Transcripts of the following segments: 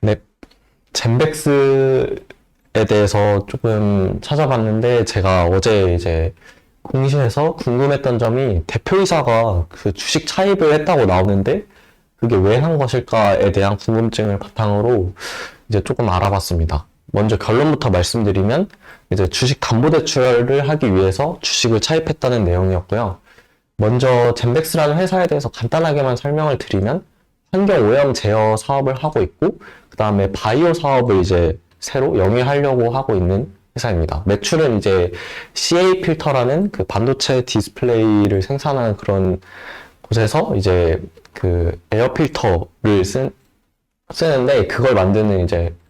네, 젠백스에 대해서 조금 찾아봤는데 제가 어제 이제 공시에서 궁금했던 점이 대표이사가 그 주식 차입을 했다고 나오는데 그게 왜 한 것일까에 대한 궁금증을 바탕으로 이제 조금 알아봤습니다. 먼저 결론부터 말씀드리면 이제 주식 담보대출을 하기 위해서 주식을 차입했다는 내용이었고요. 먼저 젠백스라는 회사에 대해서 간단하게만 설명을 드리면 환경 오염 제어 사업을 하고 있고 그 다음에 바이오 사업을 이제 새로 영위하려고 하고 있는 회사입니다. 매출은 이제 CA 필터라는 그 반도체 디스플레이를 생산하는 그런 곳에서 이제 그 에어 필터를 쓴, 쓰는데 그걸 만드는 이제 이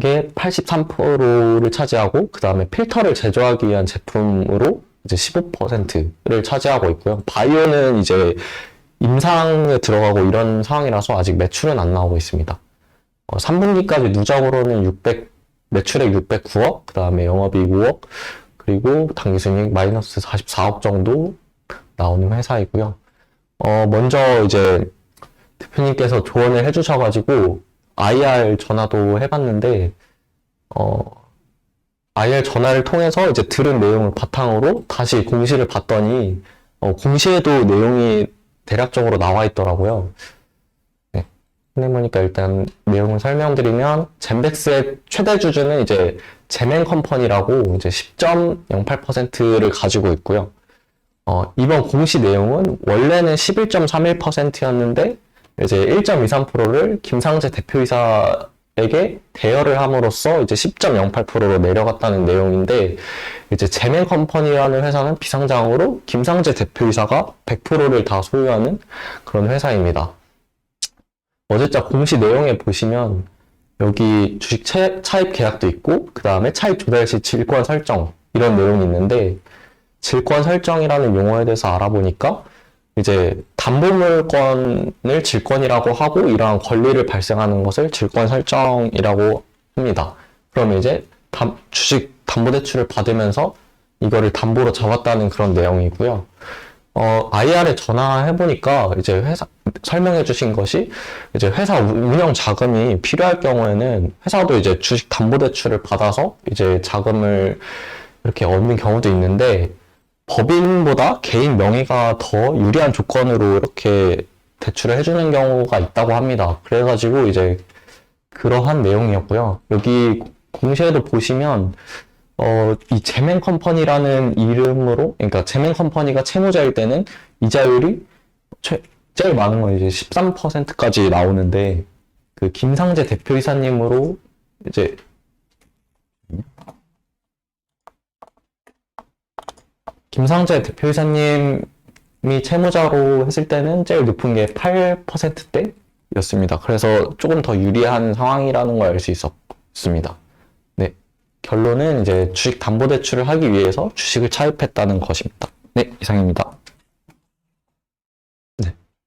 게 83%를 차지하고 그 다음에 필터를 제조하기 위한 제품으로 이제 15%를 차지하고 있고요. 바이오는 이제 임상에 들어가고 이런 상황이라서 아직 매출은 안 나오고 있습니다. 어, 3분기까지 누적으로는 600, 매출액 609억, 그 다음에 영업이익 5억, 그리고 당기순이익 마이너스 44억 정도 나오는 회사이고요. 어, 먼저 이제 대표님께서 조언을 해주셔가지고 IR 전화도 해봤는데, 어, IR 전화를 통해서 이제 들은 내용을 바탕으로 다시 공시를 봤더니, 어, 공시에도 내용이 대략적으로 나와 있더라고요. 네. 해보니까 일단 내용을 설명드리면, 젠백스의 최대 주주는 이제 제멘 컴퍼니라고 이제 10.08%를 가지고 있고요. 어, 이번 공시 내용은 원래는 11.31%였는데, 이제 1.23%를 김상재 대표이사에게 대여를 함으로써 이제 10.08%로 내려갔다는 내용인데, 이제 제멘 컴퍼니라는 회사는 비상장으로 김상재 대표이사가 100%를 다 소유하는 그런 회사입니다. 어제자 공시 내용에 보시면 여기 주식 차- 차입 계약도 있고 그 다음에 차입 조달 시 질권 설정 이런 내용이 있는데 질권 설정이라는 용어에 대해서 알아보니까 이제 담보물건을 질권이라고 하고 이러한 권리를 발생하는 것을 질권 설정이라고 합니다. 그러면 이제 담- 주식 담보대출을 받으면서 이거를 담보로 잡았다는 그런 내용이고요. 어, IR에 전화해보니까 이제 회사, 설명해주신 것이 이제 회사 운영 자금이 필요할 경우에는 회사도 이제 주식 담보대출을 받아서 이제 자금을 이렇게 얻는 경우도 있는데 법인보다 개인 명의가 더 유리한 조건으로 이렇게 대출을 해주는 경우가 있다고 합니다. 그래가지고 이제 그러한 내용이었고요. 여기 공시에도 보시면 어, 이 제멘 컴퍼니라는 이름으로, 그러니까 제멘 컴퍼니가 채무자일 때는 이자율이 최, 제일 많은 건 이제 13%까지 나오는데, 그 김상재 대표이사님으로 이제, 김상재 대표이사님이 채무자로 했을 때는 제일 높은 게 8%대였습니다. 그래서 조금 더 유리한 상황이라는 걸 알 수 있었습니다. 네. 결론은 이제 주식 담보 대출을 하기 위해서 주식을 차입했다는 것입니다. 네, 이상입니다.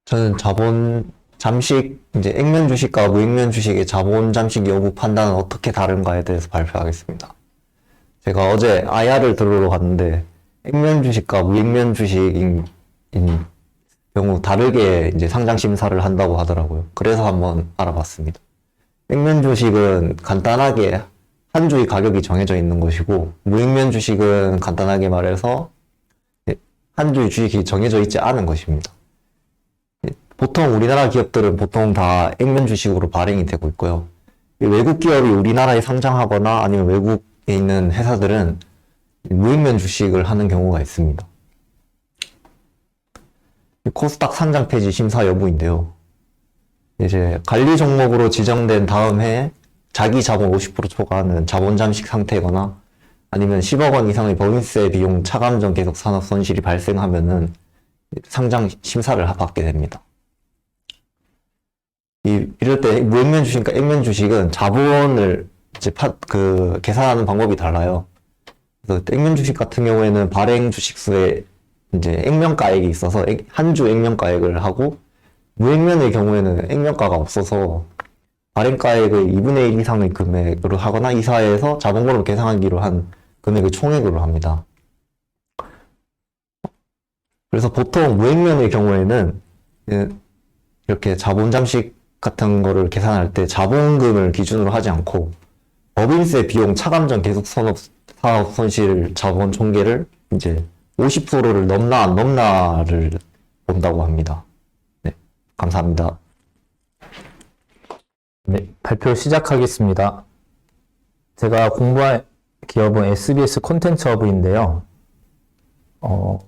저는 자본 잠식 이제 액면 주식과 무액면 주식의 자본 잠식 여부 판단은 어떻게 다른가에 대해서 발표하겠습니다. 제가 어제 IR을 들으러 갔는데 액면 주식과 무액면 주식인 인 경우 다르게 이제 상장 심사를 한다고 하더라고요. 그래서 한번 알아봤습니다. 액면 주식은 간단하게 한 주의 가격이 정해져 있는 것이고 무액면 주식은 간단하게 말해서 한 주의 주식이 정해져 있지 않은 것입니다. 보통 우리나라 기업들은 보통 다 액면 주식으로 발행이 되고 있고요. 이 외국 기업이 우리나라에 상장하거나 아니면 외국에 있는 회사들은 무액면 주식을 하는 경우가 있습니다. 이 코스닥 상장 폐지 심사 여부인데요. 이제 관리 종목으로 지정된 다음 해에 자기 자본 50% 초과하는 자본 잠식 상태거나 아니면 10억 원 이상의 법인세 비용 차감 전 계속 산업 손실이 발생하면은 상장 심사를 받게 됩니다. 이, 이럴 때 무액면 주식과 액면 주식은 자본을 이제 파, 그 계산하는 방법이 달라요. 그래서 액면 주식 같은 경우에는 발행 주식 수에 이제 액면가액이 있어서 한 주 액면가액을 하고 무액면의 경우에는 액면가가 없어서 발행가액의 2분의 1 이상의 금액으로 하거나 이사회에서 자본금을 계상하기로 한 금액을 총액으로 합니다. 그래서 보통 무액면의 경우에는 예, 이렇게 자본 잠식 같은 거를 계산할 때 자본금을 기준으로 하지 않고 법인세 비용 차감전 계속 선업 사업 손실 자본 총계를 이제 50%를 넘나 안 넘나를 본다고 합니다. 네, 감사합니다. 네, 발표 시작하겠습니다. 제가 공부한 기업은 SBS 콘텐츠 허브인데요. 어,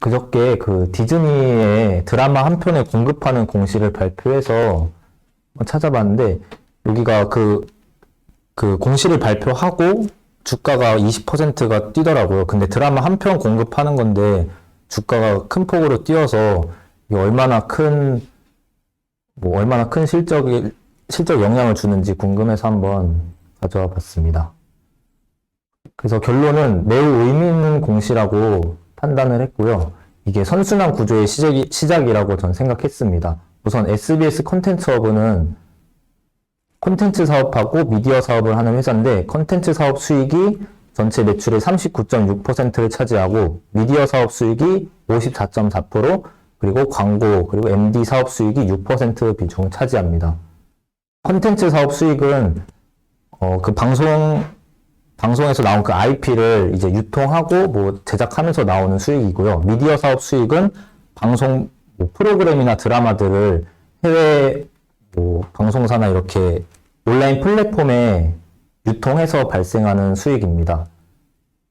그저께 그 디즈니의 드라마 한 편을 공급하는 공시를 발표해서 찾아봤는데, 여기가 그, 그 공시를 발표하고 주가가 20%가 뛰더라고요. 근데 드라마 한 편 공급하는 건데 주가가 큰 폭으로 뛰어서 이게 얼마나 큰, 뭐 얼마나 큰 실적이, 실적 영향을 주는지 궁금해서 한번 가져와 봤습니다. 그래서 결론은 매우 의미 있는 공시라고 판단을 했고요. 이게 선순환 구조의 시작이, 시작이라고 전 생각했습니다. 우선 SBS 콘텐츠 허브는 콘텐츠 사업하고 미디어 사업을 하는 회사인데 콘텐츠 사업 수익이 전체 매출의 39.6%를 차지하고 미디어 사업 수익이 54.4% 그리고 광고 그리고 MD 사업 수익이 6% 비중을 차지합니다. 콘텐츠 사업 수익은 어, 그 방송 방송에서 나온 그 IP를 이제 유통하고 뭐 제작하면서 나오는 수익이고요. 미디어 사업 수익은 방송 뭐 프로그램이나 드라마들을 해외 뭐 방송사나 이렇게 온라인 플랫폼에 유통해서 발생하는 수익입니다.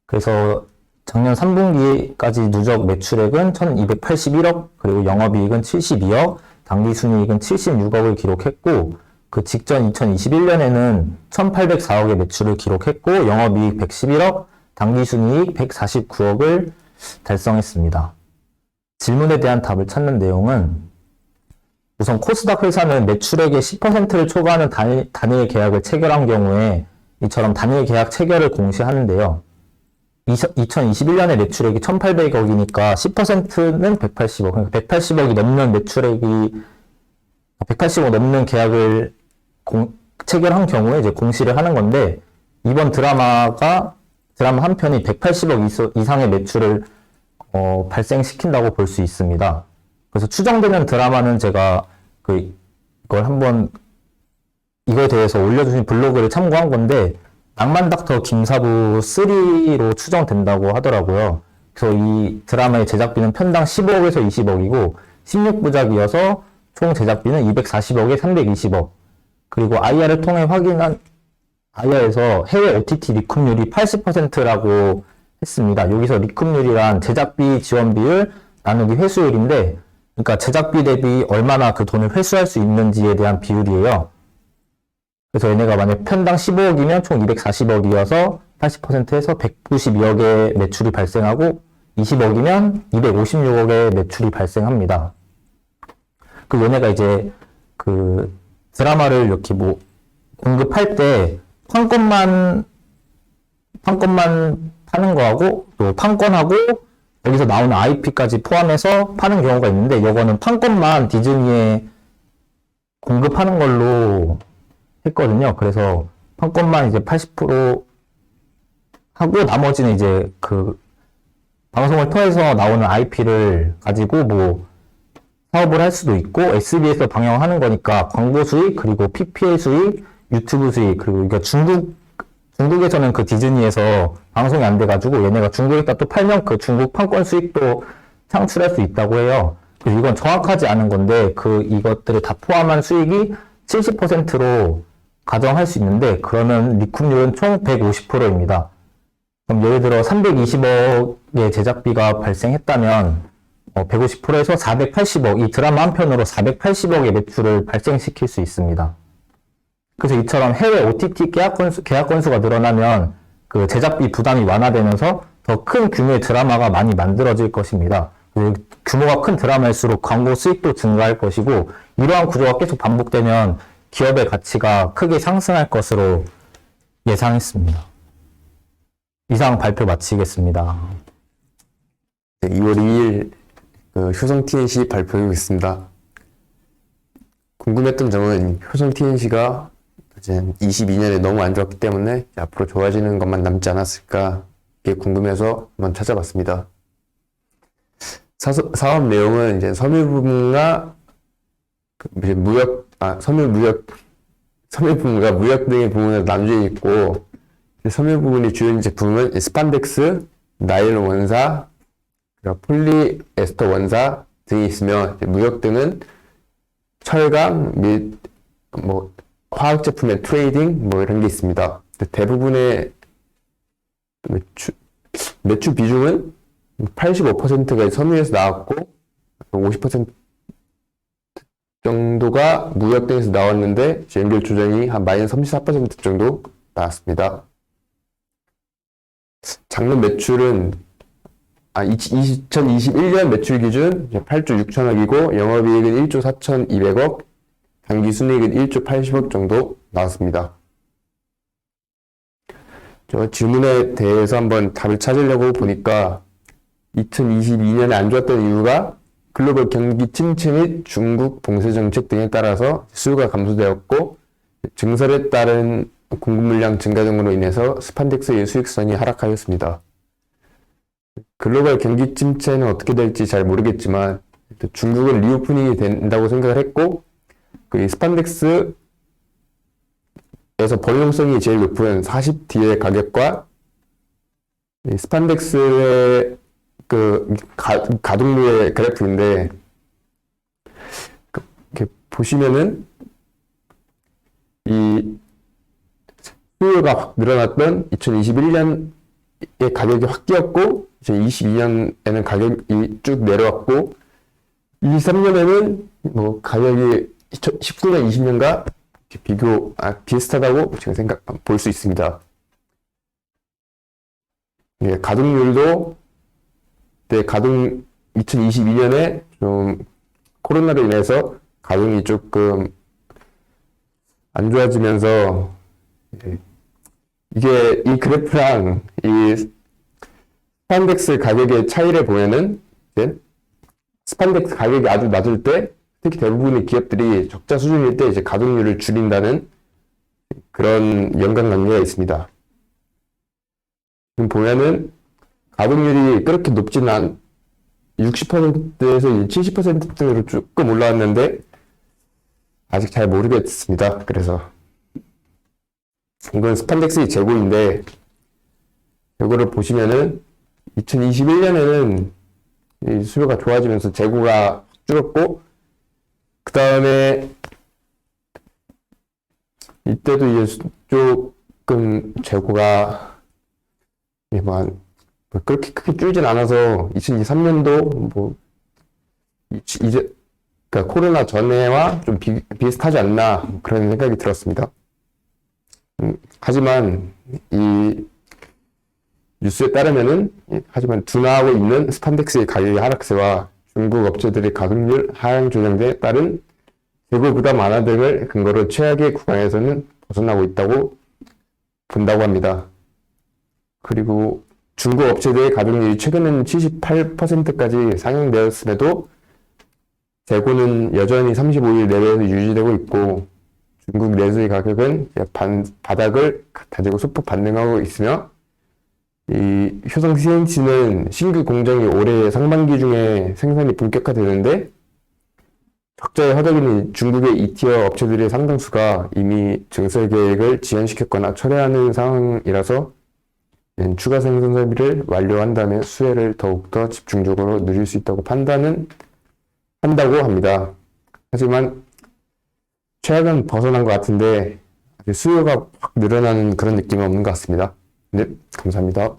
그래서 작년 3분기까지 누적 매출액은 1281억, 그리고 영업이익은 72억, 당기순이익은 76억을 기록했고, 그 직전 2021년에는 1804억의 매출을 기록했고, 영업이익 111억, 당기순이익 149억을 달성했습니다. 질문에 대한 답을 찾는 내용은 우선 코스닥 회사는 매출액의 10%를 초과하는 단일, 단일 계약을 체결한 경우에 이처럼 단일 계약 체결을 공시하는데요. 2021년에 매출액이 1,800억이니까 10%는 180억. 그러니까 180억이 넘는 매출액이 180억 넘는 계약을 공- 체결한 경우에 이제 공시를 하는 건데 이번 드라마가 드라마 한 편이 180억 이서- 이상의 매출을 어, 발생시킨다고 볼 수 있습니다. 그래서 추정되는 드라마는 제가 그 이걸 한번 이거에 대해서 올려주신 블로그를 참고한 건데 낭만 닥터 김사부 3로 추정된다고 하더라고요. 그래서 이 드라마의 제작비는 편당 15억에서 20억이고 16부작이어서 총 제작비는 240억에 320억. 그리고 IR을 통해 확인한 IR에서 해외 OTT 리쿰률이 80%라고 했습니다. 여기서 리쿰률이란 제작비 지원 비율 나누기 회수율인데, 그러니까 제작비 대비 얼마나 그 돈을 회수할 수 있는지에 대한 비율이에요. 그래서 얘네가 만약 편당 15억이면 총 240억이어서 80%에서 192억의 매출이 발생하고 20억이면 256억의 매출이 발생합니다. 그 얘네가 이제 그 드라마를 이렇게 뭐 공급할 때 판권만 판권만 파는 거하고 또 판권하고 여기서 나오는 IP까지 포함해서 파는 경우가 있는데 이거는 판권만 디즈니에 공급하는 걸로 했거든요. 그래서 판권만 이제 80% 하고 나머지는 이제 그 방송을 통해서 나오는 IP를 가지고 뭐 사업을 할 수도 있고 SBS에서 방영하는 거니까 광고 수익 그리고 PPL 수익 유튜브 수익 그리고 이게 중국 중국에서는 그 디즈니에서 방송이 안 돼가지고 얘네가 중국에다 또 팔면 그 중국 판권 수익도 창출할 수 있다고 해요. 그래서 이건 정확하지 않은 건데 그 이것들을 다 포함한 수익이 70%로 가정할 수 있는데 그러면 리쿰률은 총 150%입니다. 그럼 예를 들어 320억의 제작비가 발생했다면 150%에서 480억, 이 드라마 한 편으로 480억의 매출을 발생시킬 수 있습니다. 그래서 이처럼 해외 OTT 계약 건수, 계약 건수가 늘어나면 그 제작비 부담이 완화되면서 더 큰 규모의 드라마가 많이 만들어질 것입니다. 규모가 큰 드라마일수록 광고 수익도 증가할 것이고 이러한 구조가 계속 반복되면 기업의 가치가 크게 상승할 것으로 예상했습니다. 이상 발표 마치겠습니다. 2월 2일 그 효성 TNC 발표하고 있습니다. 궁금했던 점은 효성 TNC가 이제 22년에 너무 안 좋았기 때문에 앞으로 좋아지는 것만 남지 않았을까 이게 궁금해서 한번 찾아봤습니다. 사서- 사업 내용은 이제 섬유 부분과 그 이제 무역 아 섬유 무역 섬유 부분과 무역 등의 부분으로 나뉘어 있고 섬유 부분이 주요 제품은 스판덱스, 나일론 원사, 폴리에스터 원사 등이 있으며 무역 등은 철강 및뭐 화학 제품의 트레이딩 뭐 이런 게 있습니다. 대부분의 매출 매출 비중은 85%가 섬유에서 나왔고 50% 정도가 무역 등에서 나왔는데 연결 조정이 한 마이너스 34% 정도 나왔습니다. 작년 매출은 아, 2021년 매출 기준 8조 6천억이고 영업이익은 1조 4,200억, 당기 순이익은 1조 80억 정도 나왔습니다. 저 질문에 대해서 한번 답을 찾으려고 보니까 2022년에 안 좋았던 이유가 글로벌 경기 침체 및 중국 봉쇄 정책 등에 따라서 수요가 감소되었고 증설에 따른 공급 물량 증가 등으로 인해서 스판덱스의 수익성이 하락하였습니다. 글로벌 경기 침체는 어떻게 될지 잘 모르겠지만 중국은 리오프닝이 된다고 생각을 했고 그 스판덱스에서 범용성이 제일 높은 40D의 가격과 이 스판덱스의 그 가, 가동률의 그래프인데 그- 이렇게 보시면은 이 수요가 확 늘어났던 2021년에 가격이 확 뛰었고 이제 22년에는 가격이 쭉 내려왔고 23년에는 뭐 가격이 19년, 20년과 비교 아, 비슷하다고 제가 생각 볼 수 있습니다. 예, 가동률도 네, 가동 2022년에 좀 코로나로 인해서 가동이 조금 안 좋아지면서 예, 이게 이 그래프랑 이 스판덱스 가격의 차이를 보면은 이제 스판덱스 가격이 아주 낮을 때 특히 대부분의 기업들이 적자 수준일 때 이제 가동률을 줄인다는 그런 연관관계가 있습니다. 지금 보면은 가동률이 그렇게 높지는 않 60%에서 70%로 조금 올라왔는데 아직 잘 모르겠습니다. 그래서 이건 스판덱스의 재고인데 이거를 보시면은 2021년에는 이 수요가 좋아지면서 재고가 줄었고 그 다음에 이때도 이제 수- 조금 재고가 예, 뭐 한- 뭐 그렇게 크게 줄진 않아서 2023년도 뭐 이- 이제 그러니까 코로나 전에와 좀 비, 비슷하지 않나 뭐 그런 생각이 들었습니다. 음, 하지만 이 뉴스에 따르면은 예, 하지만 둔화하고 있는 스판덱스의 가격의 하락세와 중국 업체들의 가동률 하향 조정에 따른 재고 부담 완화 등을 근거로 최악의 구간에서는 벗어나고 있다고 본다고 합니다. 그리고 중국 업체들의 가동률이 최근에는 78%까지 상향되었음에도 재고는 여전히 35일 내외에서 유지되고 있고 중국 내수의 가격은 반, 바닥을 다지고 소폭 반등하고 있으며 이 효성 CNC는 신규 공정이 올해 상반기 중에 생산이 본격화되는데 적자에 허덕이는 중국의 이티어 업체들의 상당수가 이미 증설 계획을 지연시켰거나 철회하는 상황이라서 음, 추가 생산 설비를 완료한 다음에 수혜를 더욱더 집중적으로 누릴 수 있다고 판단은 한다고 합니다. 하지만 최악은 벗어난 것 같은데 수요가 확 늘어나는 그런 느낌은 없는 것 같습니다. 네, 감사합니다.